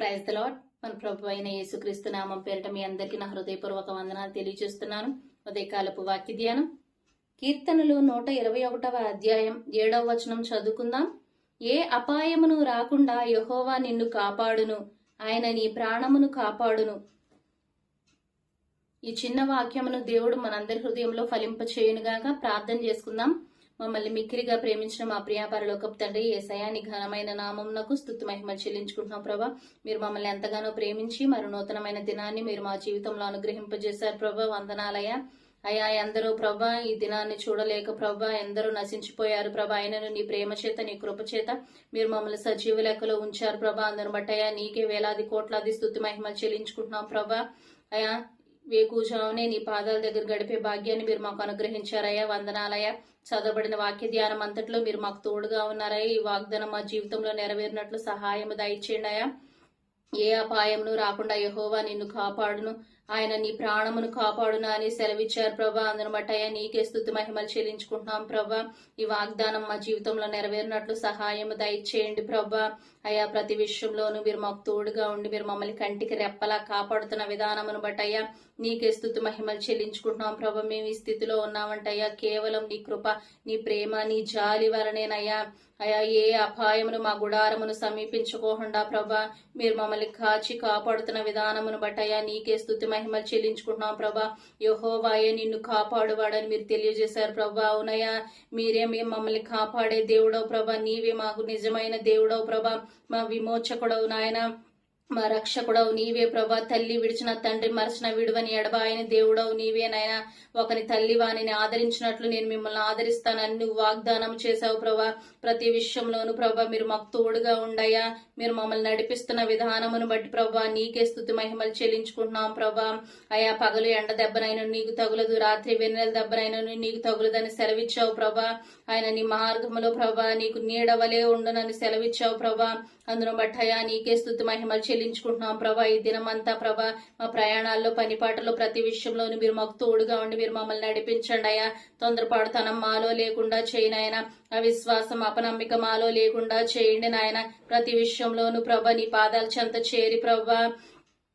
Praise the lord మన ప్రభు అయిన యేసుక్రీస్తు నామం పేరిట మీ అందరికీ నా హృదయపూర్వక వందనాలు తెలియజేస్తున్నాను. ఉదయకాలపు వాక్య ధ్యానం. కీర్తనలు నూట ఇరవై ఒకటవ అధ్యాయం ఏడవ వచనం చదువుకుందాం. ఏ అపాయమును రాకుండా యహోవా నిన్ను కాపాడును. ఆయన నీ ప్రాణమును కాపాడును. ఈ చిన్న వాక్యమును దేవుడు మనందరి హృదయంలో ఫలింపచేయునుగాక ప్రార్థన చేసుకుందాం. మమ్మల్ని మిక్కిరిగా ప్రేమించిన మా ప్రియాపరలోకపు తండ్రి ఏసయాని ఘనమైన నామంనకు స్థుతి మహిమ చెల్లించుకుంటున్నాం ప్రభా. మీరు మమ్మల్ని ఎంతగానో ప్రేమించి మరి నూతనమైన దినాన్ని మీరు మా జీవితంలో అనుగ్రహింపజేశారు ప్రభా. వందనాలయ అయా ఎందరో ప్రభా ఈ దినాన్ని చూడలేక ప్రభా ఎందరో నశించిపోయారు ప్రభా. ఆయనను నీ ప్రేమ చేత నీ కృప చేత మీరు మమ్మల్ని సజీవ లెక్కలో ఉంచారు ప్రభా. అందరు బట్టి నీకే వేలాది కోట్లాది స్థుతి మహిమ చెల్లించుకుంటున్నాం ప్రభా. అయా వేకూజావునే నీ పాదాల దగ్గర గడిపే భాగ్యాన్ని మీరు మాకు అనుగ్రహించారయ్యా. వందనాలయ్యా. చదవబడిన వాక్య ధ్యానం అంతట్లో మీరు మాకు తోడుగా ఉన్నారయ్యా. ఈ వాగ్దానం మా జీవితంలో నెరవేరినట్లు సహాయం దయచేయండి అయ్యా. ఏ అపాయమును రాకుండా యహోవా నిన్ను కాపాడును. ఆయన నీ ప్రాణమును కాపాడునా అని సెలవిచ్చారు ప్రభా. అందును అయ్యా నీకే స్థుతి మహిమలు చెల్లించుకుంటున్నాం ప్రభా. ఈ వాగ్దానం మా జీవితంలో నెరవేరినట్లు సహాయం దయచేయండి ప్రభా. అయ్యా ప్రతి విషయంలోనూ మీరు మాకు తోడుగా ఉండి మీరు మమ్మల్ని కంటికి రెప్పలా కాపాడుతున్న విధానమును బట్టి అయ్యా నీకే స్థుతి మహిమలు చెల్లించుకుంటున్నాం ప్రభా. మేము ఈ స్థితిలో ఉన్నామంటయ్యా కేవలం నీ కృప నీ ప్రేమ నీ జాలి వలనేనయ్యా. అయా ఏ అపాయమును మా గుడారమును సమీపించుకోకుండా ప్రభా మీరు మమ్మల్ని కాచి కాపాడుతున్న విధానమును బట్టి అయ్యా నీకే స్థుతి మహిమలు చెల్లించుకుంటున్నాం ప్రభా. యహోవాయే నిన్ను కాపాడువాడని మీరు తెలియజేశారు ప్రభా. అవునయ్యా మీరే మేము మమ్మల్ని కాపాడే దేవుడవు ప్రభా. నీవే మాకు నిజమైన దేవుడవు ప్రభా. మా విమోచకుడవు నాయన. మా రక్షకుడవు నీవే ప్రభా. తల్లి విడిచిన తండ్రి మరచిన విడువని ఎడబాయని దేవుడవు నీవే నాయన. ఒకని తల్లి వానిని ఆదరించినట్లు నేను మిమ్మల్ని ఆదరిస్తానని నువ్వు వాగ్దానం చేశావు ప్రభా. ప్రతి విషయంలోనూ ప్రభా మీరు మాకు తోడుగా ఉండయ్యా. మీరు మమ్మల్ని నడిపిస్తున్న విధానమును బట్టి ప్రభా నీకే స్థుతి మహిమలు చెల్లించుకుంటున్నాం ప్రభా. అయా పగలు ఎండ దెబ్బనైనా నీకు తగులదు. రాత్రి వెన్నెల దెబ్బనైనా నీకు తగులదని సెలవిచ్చావు ప్రభా. ఆయన నీ మార్గములో ప్రభా నీకు నీడవలే ఉండనని సెలవిచ్చావు ప్రభా. అందును బట్టి అయా నీకే స్థుతి మహిమలు చెల్లించుకుంటున్నాం ప్రభా ఈ దినమంతా ప్రభా మా ప్రయాణాల్లో పనిపాటలో ప్రతి విషయంలోనూ మీరు మాకు తోడుగా ఉండి మీరు మమ్మల్ని నడిపించండి అయ్యా. తొందరపాడుతనం మాలో లేకుండా చేయనాయన అవిశ్వాసం అపనమ్మిక మాలో లేకుండా చేయండి నాయన. ప్రతి విషయంలోనూ ప్రభా నీ పాదాల చెంత చేరి ప్రభా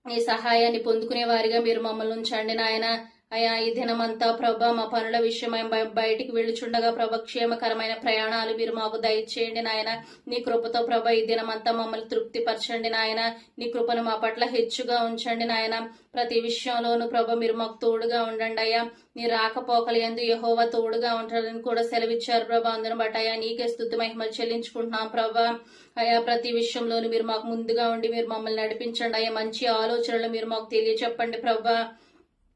నీ సహాయాన్ని పొందుకునే వారిగా మీరు మమ్మల్ని ఉంచండి నాయన. అయా ఈ దినమంతా ప్రభా మా పనుల విషయమై బయటికి వెళ్ళుచుండగా ప్రభ క్షేమకరమైన ప్రయాణాలు మీరు మాకు దయచేయండి నాయన. నీ కృపతో ప్రభ ఈ దినమంతా మమ్మల్ని తృప్తిపరచండి నాయన. నీ కృపను మా పట్ల హెచ్చుగా ఉంచండి నాయన. ప్రతి విషయంలోనూ ప్రభ మీరు మాకు తోడుగా ఉండండి అయ్యా. నీ రాకపోకలు ఎందు యహోవ తోడుగా ఉంటారని కూడా సెలవిచ్చారు ప్రభా అందరం బట్ అయ్యా నీకే స్థుతి మహిమలు చెల్లించుకుంటున్నాం ప్రభా. అయా ప్రతి విషయంలోనూ మీరు మాకు ముందుగా ఉండి మీరు మమ్మల్ని నడిపించండి అయ్యా. మంచి ఆలోచనలు మీరు మాకు తెలియచెప్పండి ప్రభా.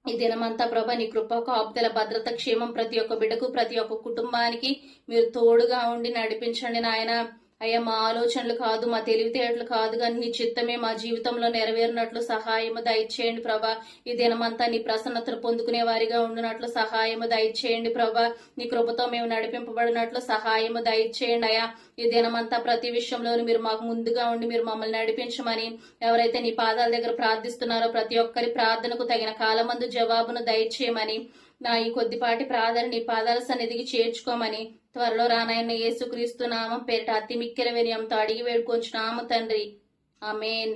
ఈ దినమంతా ప్రభా నీ కృప కాపుదల భద్రత క్షేమం ప్రతి ఒక్క బిడ్డకు ప్రతి ఒక్క కుటుంబానికి మీరు తోడుగా ఉండి నడిపించండి నాయన. అయ్యా మా ఆలోచనలు కాదు మా తెలివితేటలు కాదు కానీ నీ చిత్తమే మా జీవితంలో నెరవేరినట్లు సహాయము దయచేయండి ప్రభా. ఈ దినమంతా నీ ప్రసన్నతను పొందుకునే వారిగా ఉండినట్లు సహాయము దయచేయండి ప్రభా. నీ కృపతో మేము నడిపింపబడినట్లు సహాయము దయచేయండి అయ్యా. ఈ దినమంతా ప్రతి విషయంలోనూ మీరు మాకు ముందుగా ఉండి మీరు మమ్మల్ని నడిపించమని ఎవరైతే నీ పాదాల దగ్గర ప్రార్థిస్తున్నారో ప్రతి ఒక్కరి ప్రార్థనకు తగిన కాలమందు జవాబును దయచేయమని నా ఈ కొద్దిపాటి ప్రార్థన నీ పాదాల సన్నిధికి చేర్చుకోమని త్వరలో రానాయన యేసుక్రీస్తు నామం పేరిట అతి మిక్కిల వినయంతో అడిగి వేడుకొంచున్నాము తండ్రి. అమేన్